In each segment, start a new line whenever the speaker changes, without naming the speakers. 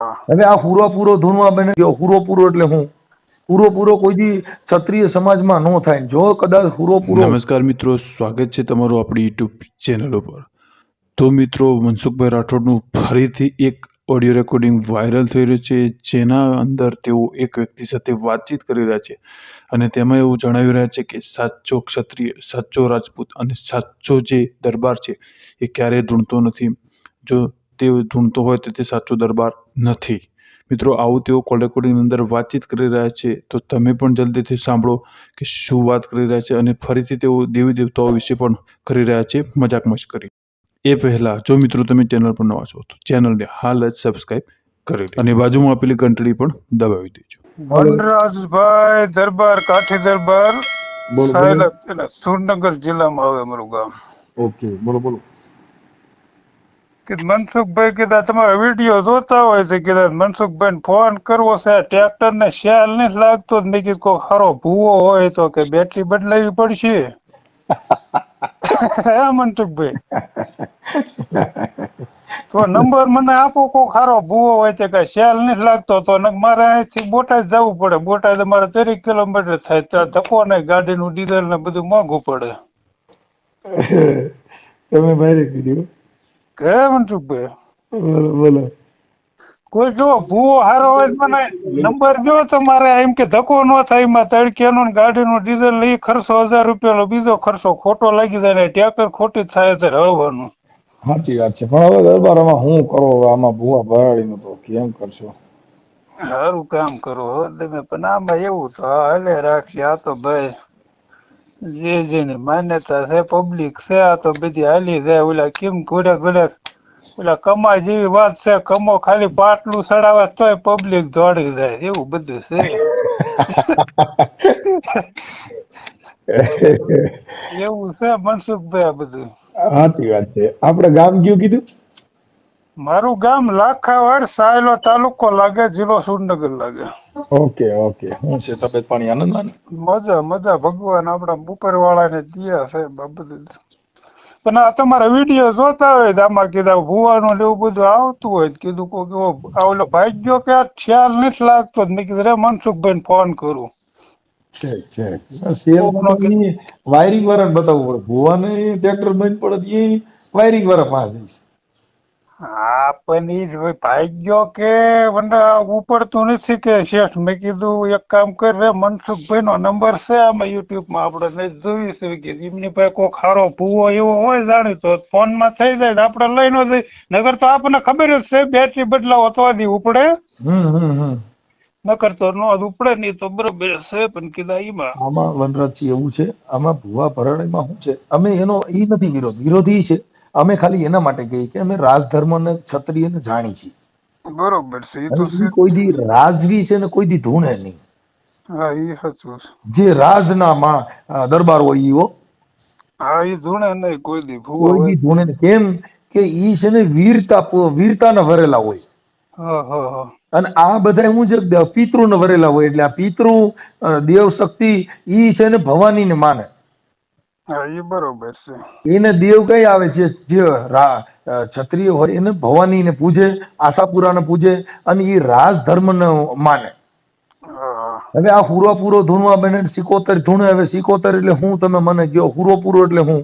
હવે આ હુરો પૂરો ધૂનવા બને ગયો હુરો પૂરો એટલે હું? પૂરો પૂરો કોઈ ક્ષત્રિય સમાજમાં ન થાય. જો કદાચ હુરો પૂરો
નમસ્કાર મિત્રો સ્વાગત છે તમારું આપણી યુટ્યુબ ચેનલ ઉપર. તો મિત્રો મનસુખભાઈ રાઠોડનું ફરીથી એક ઓડિયો રેકોર્ડિંગ વાયરલ થઈ રહ્યું છે જેના અંદર તેઓ એક વ્યક્તિ સાથે વાતચીત કરી રહ્યા છે અને તેમાં એવું જણાવી રહ્યા છે કે સાચો ક્ષત્રિય સાચો રાજપૂત અને સાચો જે દરબાર છે એ ક્યારેય ધૂણતો નથી. જો તે ધૂણતો હોય તો તે સાચો દરબાર નથી. મિત્રો આવું તેઓ કોલ રેકોર્ડિંગની અંદર વાતચીત કરી રહ્યા છે તો તમે પણ જલ્દીથી સાંભળો કે શું વાત કરી રહ્યા છે અને ફરીથી તેઓ દેવી દેવતાઓ વિશે પણ કરી રહ્યા છે મજાક મશ્કરી એ પહેલા જો મિત્રો તમે ચેનલ પર નવા છો તો ચેનલને હાલ જ સબસ્ક્રાઈબ કરી અને બાજુમાં આપેલી ઘંટડી પણ દબાવી દેજો.
વનરાજભાઈ દરબાર કાઠી દરબાર સુરનગર જિલ્લામાં આવે અમારું ગામ.
ઓકે બોલો બોલો.
કે મનસુખભાઈ કીધા, તમારો વીડિયો જોતા હોય છે. કીધા મનસુખભાઈ ફોન કરવો છે. ટ્રેક્ટર ને શેલ નથી લાગતો. મેં કીધું, કોઈ ખરો ભૂવો હોય તો કે બેટરી બદલાવી પડશે. મનસુખભાઈ? તો નંબર મને આપો, કોઈ ખારો ભૂવો હોય તો કે શેલ નથી લાગતો તો મારે અહીંથી બોટાદ જવું પડે. બોટાદ મારે ત્રીસ કિલોમીટર થાય, ત્યાં ધક્કો નહીં, ગાડીનું ડીઝલ ને બધું મોંઘું પડે.
તમે ભાઈ કીધું?
કે
બોલો બોલો.
કોઈ જો ભૂવો હારો હોય મને નંબર જો તમારે એમ કે ધક્કો ન થાય એમાં તડકેનો ને ગાડીનું ડીઝલ લઈ ખર્ચો હજાર રૂપિયાનો બીજો ખર્ચો ખોટો લાગી જાય ને ટ્રેક્ટર ખોટી જ થાય તો હળવાનું.
સાચી વાત છે પણ હવે દરબારમાં હું કરો? આમાં ભૂવા ભરાડીનું તો કેમ કરશો?
સારું કામ કરો તમે પણ આમાં એવું તો હા રાખી આ તો ભાઈ. જે જેની માન્યતા છે પબ્લિક છે આ તો બધી હાલી જાય ઓલા કેમ ઘોડે ઘોડે ઓલા કમા જેવી વાત છે કમો ખાલી પાટલું ચડાવે તોય પબ્લિક દોડી જાય. એવું બધું છે. એવું છે મનસુખભાઈ આ બધું.
સાચી વાત છે. આપણે ગામ ગયું કીધું?
મારું ગામ લાખાવાડ સાયલો તાલુકો લાગે જિલ્લો સુરનગર લાગે.
Okay okay. હું છે તબિયત પાણી આનંદ
મજા મજા. ભગવાન આપણા ઉપરવાળા ને દિયા છે બધું પણ આ તમારા વીડિયો જોતા હોય તો આમાં કીધા ભૂવાનું ને એવું બધું આવતું હોય કીધું કોઈ એવો આ ઓલો ભાગ્યો કે આ ખ્યાલ નથી લાગતો. મેં કીધું રે મનસુખભાઈ ફોન કરું.
વાયરિંગ વાળા બતાવવું પડે. ભૂવાને ટ્રેક્ટર બંધ પડે એ વાયરિંગ વાળા પાસે જઈશ.
હા પણ ઈ જ ભાગ્યો કે ઉપડતું નથી કે શેઠ? મેં કીધું એક કામ કર રે મનસુખભાઈ નો નંબર છે આમાં યુટ્યુબમાં આપણે નહીં જોયું છે. કે એમની પાસે કોઈ ખારો ભૂવો એવો હોય તો ફોનમાં થઈ જાય આપણે લઈ નો જઈ નગર તો આપણને ખબર જ છે બેટરી બદલાવ દી ઉપડે.
હમ હમ હમ.
નકર તો નો ઉપડે નહીં તો બરોબર છે પણ કીધા એમાં
આમાં વનરાજજી એવું છે આમાં ભુવા ભરાણીમાં શું છે? અમે એનો એ નથી વિરોધ. વિરોધી છે. અમે ખાલી એના માટે કહીએ કે અમે રાજધર્મ ને ક્ષત્રિયને જાણી છીએ.
બરોબર છે એ તો
કોઈ દી રાજવી છે ને કોઈ દી ધૂણે નહીં.
હા એ સાચું
જે રાજના માં દરબાર હોય ઈઓ હા.
એ ધૂણે નહીં કોઈ દી ભૂવો
કોઈ દી ધૂણે કેમ કે ઈ છે ને વીરતા વીરતાને વરેલા હોય.
હા હા હા.
અને આ બધા હું છે પિતૃ પિતૃને વરેલા હોય. એટલે આ પિતૃ દેવ શક્તિ ઈ છે ને ભવાનીને માને.
હા એ બરોબર છે.
એને દેવ કઈ આવે છે? જે ક્ષત્રિય હોય એને ભવાનીને પૂજે આશાપુરાને પૂજે અને એ રાજ ધર્મને માને હવે આ હુરો પૂરો ધૂણવા બને સિકોતર ધૂણે હવે સિકોતર એટલે હું તમે મને કયો હુરો પૂરો એટલે હું?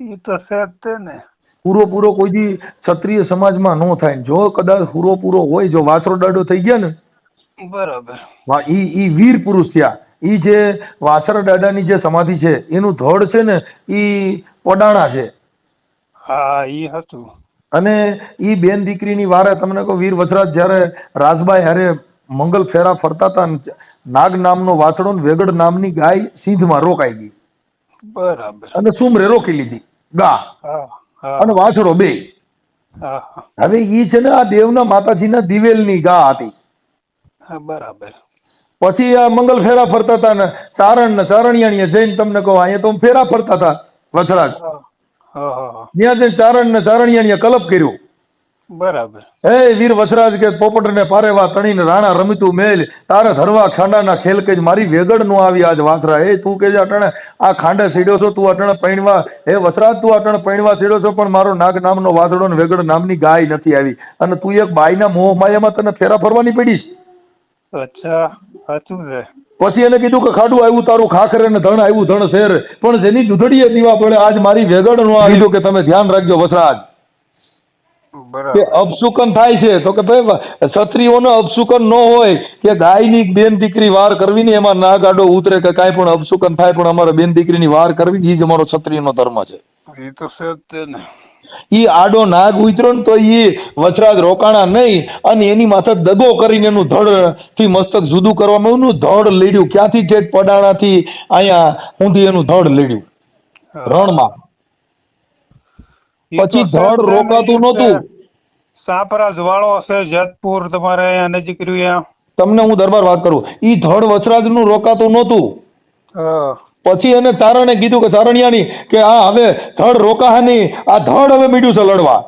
એ તો છે ને.
પૂરો પૂરો કોઈ દી ક્ષત્રિય સમાજમાં ન થાય જો કદાચ પૂરો પૂરો હોય જો વાછરો દાડો થઈ ગયા ને
બરાબર.
વા ઈ ઈ વીર પુરુષ થયા. ઈ જે વાસર દાદાની જે સમાધિ છે એનું ધડ છે ને ઈ પોડાણા છે.
હા ઈ હતું.
અને ઈ બેન દીકરીની વારે તમને કહું વીર વજરાજ જ્યારે રાજબાઈ હારે મંગલ ફેરા ફરતા હતા નાગ નામનો વાછડો વેગડ નામની ગાય સિંધમાં રોકાઈ ગઈ.
બરાબર.
અને સુમરે રોકી લીધી ગા. અને વાછડો બે. હવે ઈ છે ને આ દેવના માતાજીના દિવેલની ગા હતી.
બરાબર.
પછી આ મંગલ ફેરા ફરતા હતા ને ચારણ ને ચારણિયાણીએ જઈને તમને કહો અહીંયા તો ફેરા ફરતા હતા વથરાજ ત્યાં જઈને ચારણ ને ચારણિયાણીએ કલપ કર્યું.
બરાબર.
હે વીર વસરાજ કે પોપટ ને પારેવા તણીને રાણા રમિતું મેલ તારે ધરવા ખાંડાના ખેલ કે મારી વેગડ નો આવી આજ વાસરા. હે તું કે અટણે આ ખાંડે સીડ્યો છો તું અટણે પૈણવા. હે વસરાજ તું અટણે પૈણવા સીડ્યો છો પણ મારો નાગ નામનો વાસડો ને વેગડ નામની ગાય નથી આવી. અને તું એક બાઈના મોહ માયામાં તને ફેરા ફરવાની પડીશ.
અચ્છા સાચું છે?
પછી એને કીધું કે ખાડું આવ્યું તારું ખાખરે ને ધણ આવ્યું ધણ શેર. પણ જેની દુધડીએ દીવા પડે આજ મારી વેગડ નો આવી. કે તમે ધ્યાન રાખજો વસરાજ. કે અપશુકન થાય છે. તો કે ભાઈ ક્ષત્રિયોનો અપશુકન ન હોય કે ગાયની બેન દીકરી વાર કરવી ને એમાં ના ગાડો ઉતરે કે કાંઈ પણ અપશુકન થાય પણ અમારે બેન દીકરીની વાર કરવી એ જ અમારો ક્ષત્રિયનો ધર્મ છે.
એ તો સત્ય ને.
ઈ આડો નાગ ઉતર્યો ને તો ઈ વચરાજ રોકાણા નહીં અને એની માથે દગો કરીને એનું ધડથી મસ્તક જુદું કરવામાં એનું ધડ લેડ્યું. ક્યાંથી ઠેઠ પડાણાથી અહીંયા ઊંધી એનું ધડ લેડ્યું. રણમાં. પછી ધડ રોકાતું નહોતું.
સાપરાજ વાળો હશે જેતપુર તમારે અહીંયા નજીક રહ્યું
તમને હું દરબાર વાત કરું. ઈ ધડ વચરાજનું રોકાતું નહોતું. પછી એને ચારણે કીધું કે ચારણિયાની કે આ હવે ધડ રોકાહ નહીં આ ધડ હવે મીડ્યું છે લડવા.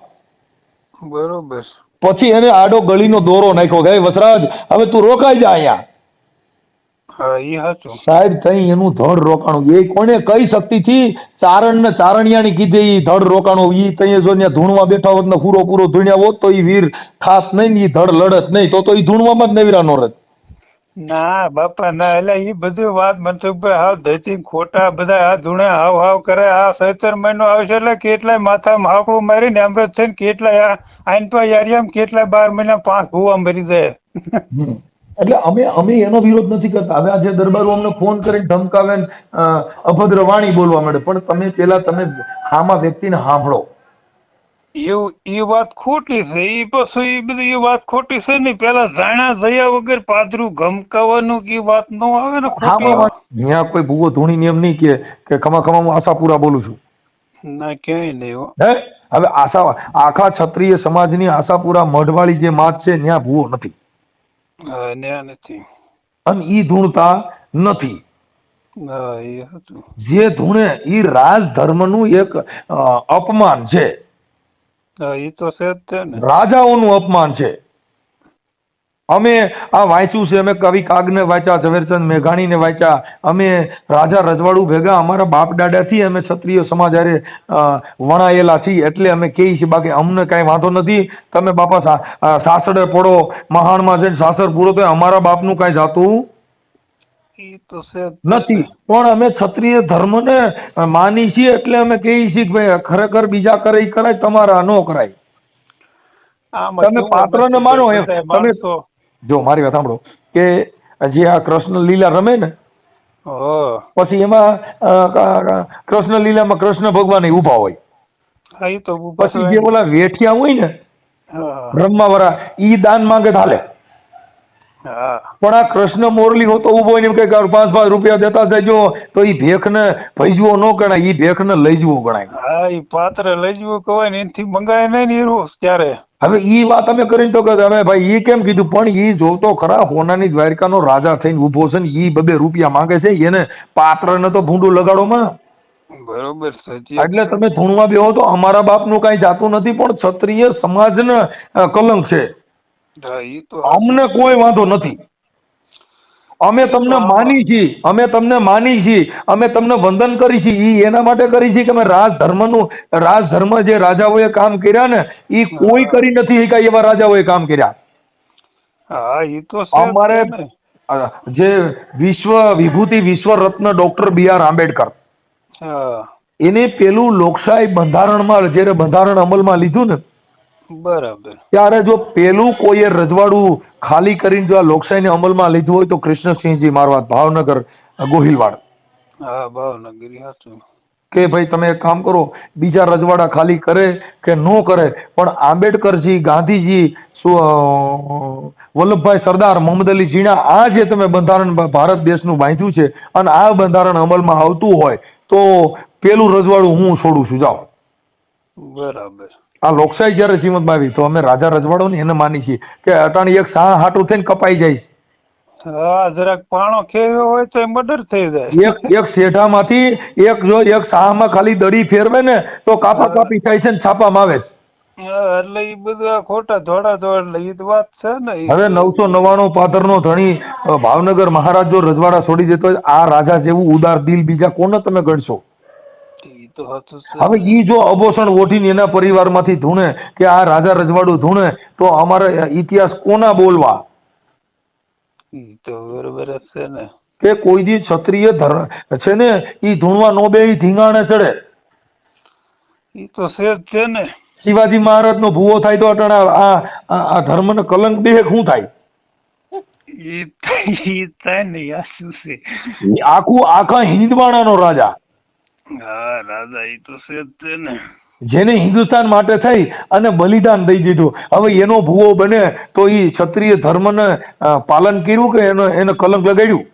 બરોબર.
પછી એને આડો ગળીનો દોરો નાખ્યો કે વસરાજ હવે તું રોકાઈ જા અહીંયા. સાહેબ થઈ એનું ધડ રોકાણું. એ કોને કઈ શક્તિ થી ચારણ ને ચારણિયાની કીધી ધડ રોકાણું? ઈ તઈ જો ત્યાં ધૂણવા બેઠા હોત ને પૂરો પૂરો ધૂણ્યા હોત તો ઈ વીર થાત નહીં ને ઈ ધડ લડત નહીં. તો તો ઈ ધૂણવામાં જ નવીરા નો રત.
ના, બાપા, ના, એટલે એ બધું વાત મનસુખભાઈ હાવ ધરતી ખોટા બધા આ ધૂણે હાવ હાવ કરે. આ સત્તર મહિનો આવશે એટલે કેટલાય માથામાં હાકડું મારીને અમૃત થઈને કેટલાય આઈન પર યારિયામ કેટલાય બાર મહિના પાંચ ભૂવા મરી જાય.
એટલે અમે અમે એનો વિરોધ નથી કરતા. હવે આજે દરબારો અમને ફોન કરીને ધમકાવે અભદ્ર વાણી બોલવા માંડે. પણ તમે પેલા તમે હામાં વ્યક્તિને સાંભળો.
એવું ઈ વાત ખોટી છે. એ પછી એ બધી વાત ખોટી છે ને. પેલા જાણા જયા વગર પાદરું ગમકાવાનું કે વાત ન આવે ને ખોટી.
હામાં કોઈ ભૂવો ધૂણી નિયમ નહીં કે કે ખમા ખમા હું આશાપુરા બોલું છું.
ના ક્યાંય નહીં હે.
હવે આશા આખા ક્ષત્રિય સમાજની આશાપુરા મઢવાળી જે માત છે ત્યાં ભૂવો નથી.
ન્યા નથી.
અને ઈ ધૂણતા નથી.
એ
જે ધૂણે ઈ રાજ ધર્મનું એક અપમાન છે.
ઈ તો
રાજાઓનું અપમાન છે. અમે આ વાંચ્યું છે, અમે કવિ કાગને વાંચ્યા, ઝવેરચંદ મેઘાણીને વાંચ્યા. અમે રાજા રજવાડું ભેગા અમારા બાપ દાદાથી અમે ક્ષત્રિય સમાજ હારે વણાયેલા છીએ. એટલે અમે કહીએ છીએ, બાકી અમને કાંઈ વાંધો નથી. તમે બાપા સાસરે પડો, મહાણમાં જઈને સાસર પૂરો તો અમારા બાપનું કાંઈ જાતું નથી. પણ અમે ક્ષત્રિય ધર્મને માની છીએ એટલે અમે કહીએ છીએ કે ભાઈ ખરેખર બીજા કરે કરાય તમારા નો કરાય. તમે પાત્ર
ને
માનો એમ. તમે- જો મારી વાત સાંભળો કે જે આ કૃષ્ણ લીલા રમે ને પછી એમાં કૃષ્ણ લીલામાં કૃષ્ણ ભગવાન ઊભા હોય.
તો
પછી જે ઓલા વેઠિયા હોય ને
બ્રહ્મા
વરા ઈ દાન માંગે હાલે. પણ આ કૃષ્ણ મોરલી હોતો ઊભો ને એમ કે પાંચ પાંચ રૂપિયા દેતા જજો તો એ ભેખ ને ભજવો ન ગણાય એ ભેખ ને લઈજવો ગણાય.
હા એ પાત્ર લઈજવો કહેવાય ને એનથી મંગાય નહીં ને એવું ત્યારે.
હવે એ વાત અમે કરીને તો કે અમે ભાઈ એ કેમ કીધું? પણ એ જોતો ખરા હોનાની દ્વારકાનો રાજા થઈને ઊભો છે ને એ બબે રૂપિયા માંગે છે એને પાત્ર ને તો ભૂંડું લગાડોમાં.
બરોબર છે
એટલે તમે ધૂણવા બેહો તો અમારા બાપનું કાંઈ જાતું નથી પણ ક્ષત્રિય સમાજને કલંક છે. અમને કોઈ વાંધો નથી. અમે તમને માની છીએ અમે તમને માની છીએ અમે તમને વંદન કરી છીએ ઈ એના માટે કરી છીએ કે અમે રાજ ધર્મ જે રાજાઓએ કામ કર્યા ને ઈ કોઈ કરી નથી શક્યા એવા રાજાઓએ કામ કર્યા.
હા ઈ તો
અમારે જે વિશ્વ વિભૂતિ વિશ્વ રત્ન ડોક્ટર બી આર આંબેડકર. એને પેલું લોકશાહી બંધારણમાં જ્યારે બંધારણ અમલમાં લીધું ને
બરાબર.
ત્યારે જો પેલું કોઈએ રજવાડું ખાલી કરીને જો આ લોકશાહીને અમલમાં લીધું હોય તો કૃષ્ણસિંહજી મારવાત ભાવનગર ગોહિલવાડ.
હા ભાવનગર
કે ભાઈ તમે એક કામ કરો બીજા રજવાડા ખાલી કરે કે ન કરે પણ આંબેડકરજી ગાંધીજી સુ- વલ્લભભાઈ સરદાર મોહમ્મદ અલી ઝીણા આ જે તમે બંધારણ ભારત દેશનું બાંધ્યું છે અને આ બંધારણ અમલમાં આવતું હોય તો પેલું રજવાડું હું છોડું છું જાઓ.
બરાબર.
આ લોકશાહી જયારે જીવનમાં આવી તો અમે રાજા રજવાડો ને એને માની છીએ કે અટાણી એક સાહ હાટું થઈને કપાઈ જાય
હા જરાક પાણો ખેવ્યો હોય તો મર્ડર થઈ જાય.
એક એક શેઢામાંથી એક જો એક સાહમાં ખાલી દડી ફેરવે ને તો કાપા કાપી થાય છે ને છાપામાં આવે છે.
એટલે બધું ખોટા એટલે ઈ વાત છે ને
હવે નવસો નવ્વાણું પાથરનો ધણી ભાવનગર મહારાજ જો રજવાડા છોડી દેતો હોય આ રાજા જેવું ઉદાર દિલ બીજા કોને તમે ગણશો. હવે ઈ જો અબોષણ ઓઠીને એના પરિવારમાંથી ધૂણે કે આ રાજા રજવાડું ધૂણે તો અમારે ઇતિહાસ કોના બોલવા?
તો બરોબર હશે છે ને.
કે કોઈ દી ક્ષત્રિય ધર્મ છે ને ઈ ધૂણવા નો બે ધીંગાણે ચડે.
ઈ તો છે જ છે ને.
શિવાજી મહારાજ નો ભૂવો થાય તો અટાણે આ આ- ધર્મ નો કલંક બે શું થાય?
ઈ થાય ને
આખું આખા હિંદવાણાનો રાજા.
હા રાજા ઈ તો છે જ છે ને.
જેને હિન્દુસ્તાન માટે થઈ અને બલિદાન દઈ દીધું. હવે એનો ભૂવો બને તો એ ક્ષત્રિય ધર્મને પાલન કર્યું કે એનો એને કલંક લગાડ્યું?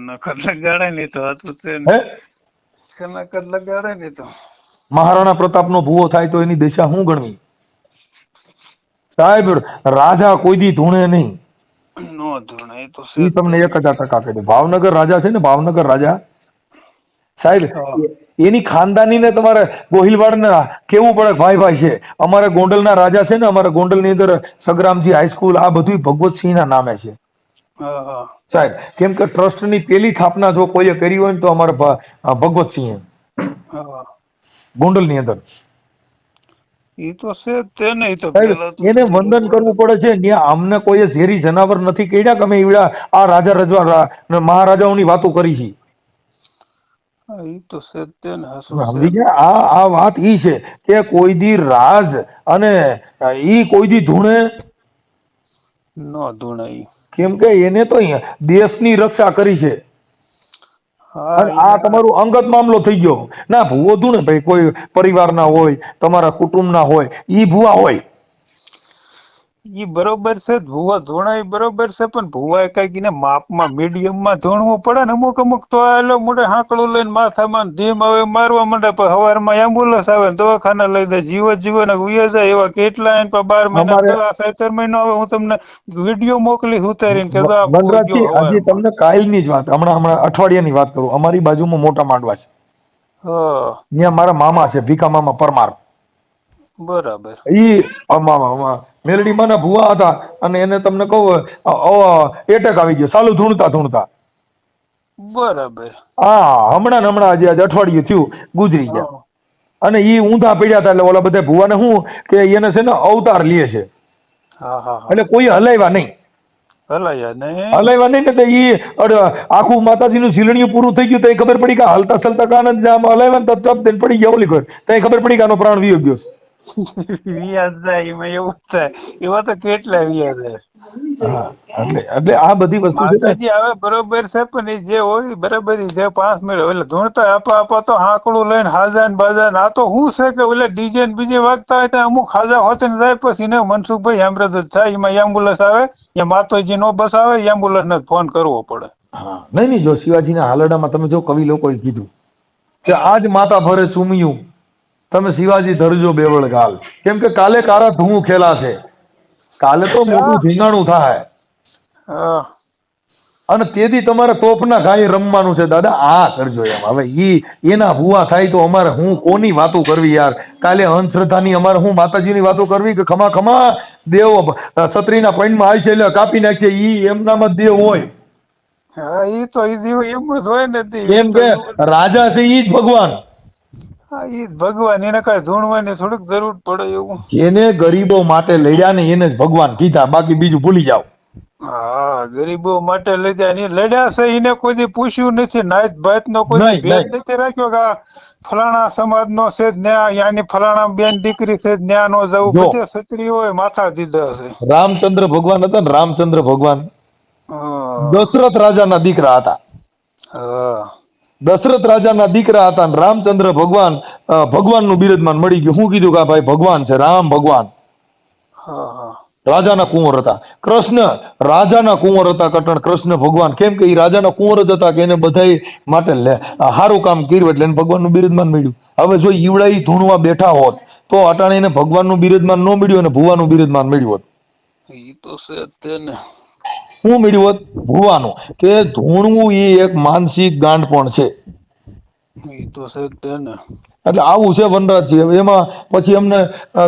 નકર લગાડે ને તો હતું છે લગાડે ને તો.
મહારાણા પ્રતાપનો ભૂવો થાય તો એની દિશા શું ગણવી? સાહેબ રાજા કોઈ દી ધૂણે નહીં.
નો ધૂણે તો
તમને એક હજાર ટકા કહી ભાવનગર રાજા છે ને ભાવનગર રાજા? સાહેબ. એની ખાનદાનીને તમારે ગોહિલવાડને કેવું પડે? ભાઈ ભાઈ છે. અમારે ગોંડલના રાજા છે ને અમારે ગોંડલની અંદર સગ્રામજી હાઈસ્કૂલ આ બધું ભગવતસિંહના નામે છે. સાહેબ કેમ કે ટ્રસ્ટની પેલી સ્થાપના જો કોઈએ કરી હોય ને તો અમારે ભગવતસિંહે ગોંડલની અંદર.
એ તો છે તે નહીં તો
એને વંદન કરવું પડે છે. ત્યાં અમને કોઈએ ઝેરી જનાવર નથી કેડ્યા કે અમે ઈવડા આ રાજા રજવા ને મહારાજાઓની વાતો કરી છે.
હા, ઈ તો છે જ તે ને હાસુ
તમે
છે.
સમજી ગયા? આ આ વાત ઈ છે કે કોઈ દી રાજ અને અ, ઈ કોઈ દી ધૂણે?
ન ધૂણે ઈ.
કેમ કે એને તો અહીંયા દેશની રક્ષા કરી છે.
હા
અને આ તમારું અંગત મામલો થઈ ગયો. ના ભૂવો ધૂણે ભાઈ કોઈ પરિવારના હોય તમારા કુટુંબના હોય ઈ ભૂવા હોય.
ઈ બરોબર છે ભૂવા ધોણા બરોબર છે પણ ભૂવા કંઈક એને માપમાં મીડિયમમાં ધોણવું પડે ને અમુક અમુક તો આ લો મોઢે હાંકડું લઈને માથામાં ધીમ આવે મારવા માંડે પણ હવારમાં એમ્બ્યુલન્સ આવે ને દવાખાને લઈ જાય જીવો જીવો ને ઉયા જાય એવા કેટલા એને પણ બાર મહિના તો સત્તર મહિનો આવે હું તમને વીડિયો મોકલી ઉતારીને કે આજે
વનરાજજી હજી તમને કાલની જ વાત હમણાં હમણાં અઠવાડિયાની વાત કરું અમારી બાજુમાં મોટા માંડવા છે. ત્યાં મારા મામા છે ભીખા મામા પરમાર.
બરાબર.
ઈ મેલડીમાંના ભુવા હતા અને એને તમને કહું એટેક આવી ગયો. સાલું ધૂણતા ધૂણતા.
બરાબર.
હા હમણાં ને હમણાં આજે આજે અઠવાડિયું થયું ગુજરી ગયા. અને ઈ ઊંધા પડ્યા હતા એટલે ઓલા બધા ભુવાને શું કે એને છે ને અવતાર લે છે. એટલે કોઈ હલાવ્યા નહીં.
હલાયા ને
હલાવ્યા નહીં ને તો ઈ આખું માતાજીનું ઝીલણિયું પૂરું થઈ ગયું તો ખબર પડી કે હાલતા સલતા કાન જ હલાવ્યા ને તો તપ દઈને પડી ગયા ઓલી ઘર. તો ખબર પડી કે આનો પ્રાણ વિયો ગયો.
વ્યાજ જાય એમાં એવું થાય. એવા તો કેટલા વ્યાજ
એટલે એટલે આ બધી વસ્તુ
માતાજી આવે બરોબર છે પણ એ જે હોય બરાબર જે પાંચ મિનિટ એટલે ધૂણતા આપા આપા તો હાંકડું લઈને હાજા ને બાજા આ તો શું છે કે ઓલે ડીજે ને બીજે વાગતા હોય ત્યાં અમુક હાજા હોતે ને જાય પછી ને મનસુખભાઈ હેમરેજ જ થાય. એમાં એમ્બ્યુલન્સ આવે એ માતાજી નો બસ આવે એમ્બ્યુલન્સ ને ફોન કરવો પડે.
હા. નહીં નહીં જો શિવાજીના હાલડામાં તમે જો કવિ લોકોએ કીધું કે આજ માતા ભરે ચૂમિયું. તમે શિવાજી ધરજો બેવળ ગાલ. કેમ કે કાલે કારા ધૂમ ખેલાશે કાલે તો મોટું ધીંગાણું થાય. અને તેથી તમારે તોપના ગાય રમવાનું છે દાદા. આ કરજો એમ. હવે ઈ એના ભૂવા થાય તો અમારે હું કોની વાતો કરવી યાર? કાલે અંધશ્રદ્ધાની અમારે હું માતાજીની વાતો કરવી કે ખમા ખમા? દેવ છત્રીના પોઈન્ટમાં આવી છે એટલે કાપી નાખશે. ઈ એમનામાં દેવ હોય.
હા ઈ તો ઈ દેવ એમ જ હોય ને
એમ કે રાજા છે ઈ જ ભગવાન.
ભગવાન એને કઈ ધૂણવાની થોડીક જરૂર પડે એવું.
એને ગરીબો માટે લડ્યા ને એને જ ભગવાન કીધા બાકી બીજું ભૂલી જાઓ.
હા ગરીબો માટે લઈ જાય ને લડ્યા છે એને કોઈ પૂછ્યું નથી નાત ભાત નો કોઈ ભેદ નથી રાખ્યો કે ફલાણા સમાજ નો છે જ ન્યા યાની ફલાણા બેન દીકરી છે જ ન્યા નો જવું. બધે ક્ષત્રિયોએ માથા દીધા છે.
રામચંદ્ર ભગવાન હતા ને રામચંદ્ર ભગવાન.
હા.
દશરથ રાજાના દીકરા હતા.
હા.
દશરથ રાજાના દીકરા હતા ને રામચંદ્ર ભગવાન ભગવાનનું બિરદમાન મળી ગયું. શું કીધું કે આ ભાઈ ભગવાન છે રામ ભગવાન.
હા હા.
રાજાના કુંવર હતા. કૃષ્ણ રાજાના કુંવર હતા કટણ. કૃષ્ણ ભગવાન કેમ કે એ રાજાના કુંવર જ હતા કે એને બધા માટે લે- સારું કામ કર્યું એટલે એને ભગવાનનું બિરદમાન મળ્યું. હવે જો ઈવડા ઈ ધૂણવા બેઠા હોત તો અટાણીને એને ભગવાનનું બિરદમાન ન મળ્યું અને ભુવાનું બિરદમાન મળ્યું હોત.
એ તો છે
શું મળ્યું હોત ભુવાનું. કે ધૂણવું એ એક માનસિક
ગાંઠ પણ છે ને.
એટલે આવું છે વનરાજજી હવે એમાં પછી અમને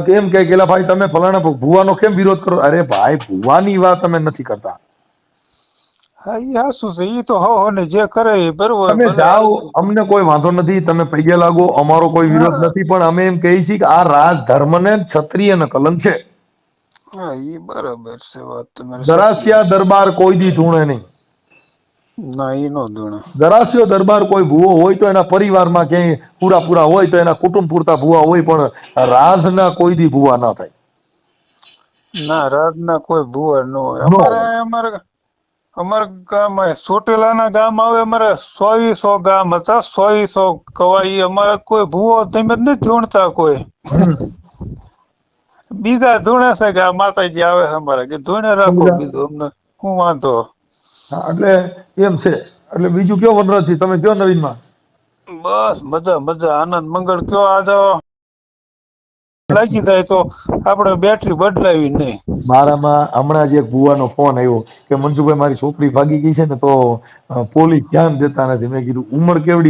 કેમ એમ કે કેલા ભાઈ તમે ફલાણા ભૂવાનો કેમ વિરોધ કરો? અરે ભાઈ ભુવાની વાત અમે નથી કરતા.
ને
અમને કોઈ વાંધો નથી તમે પૈયે લાગો અમારો કોઈ વિરોધ નથી પણ અમે એમ કહીએ છીએ કે આ રાજ ધર્મને ક્ષત્રિયને કલંક છે.
હા બરાબર છે વાત તમારી
જરાસિયા દરબાર કોઈ દી ધૂણે નહીં.
ના એ નો ધૂણે.
જરાસિયો દરબાર કોઈ ભૂવો હોય તો એના પરિવારમાં ક્યાંય પૂરા પૂરા હોય તો એના કુટુંબ પૂરતા ભૂવા હોય પણ રાજના કોઈ દી ભૂવા ના થાય.
ના રાજના કોઈ ભૂવા ન હોય. અમારે અમારે અમારા ગામ ના ગામ આવે અમારે સોવીસો ગામ હતા સોવીસો કવાઈ અમારે કોઈ ભૂવો તમે જ નથી જોણતા કોઈ. બીજા ધૂણે છે કે માતાજી આવે છે અમારે કે ધૂણે રાખો બીજું અમને શું વાંધો.
એટલે એમ છે. એટલે બીજું કયો વનરાજજી તમે કયો નવીનમાં?
બસ મજા મજા. આનંદ મંગળ કયો આ તો? લાગી જાય તો આપણે બેટરી બદલાવી નહીં
મારામાં હમણાં જ એક ભુવાનો ફોન આવ્યો કે મંજુભાઈ મારી છોકરી ભાગી ગઈ છે ને તો પોલીસ ધ્યાન દેતા નથી. મેં કીધું ઉંમર કેવડી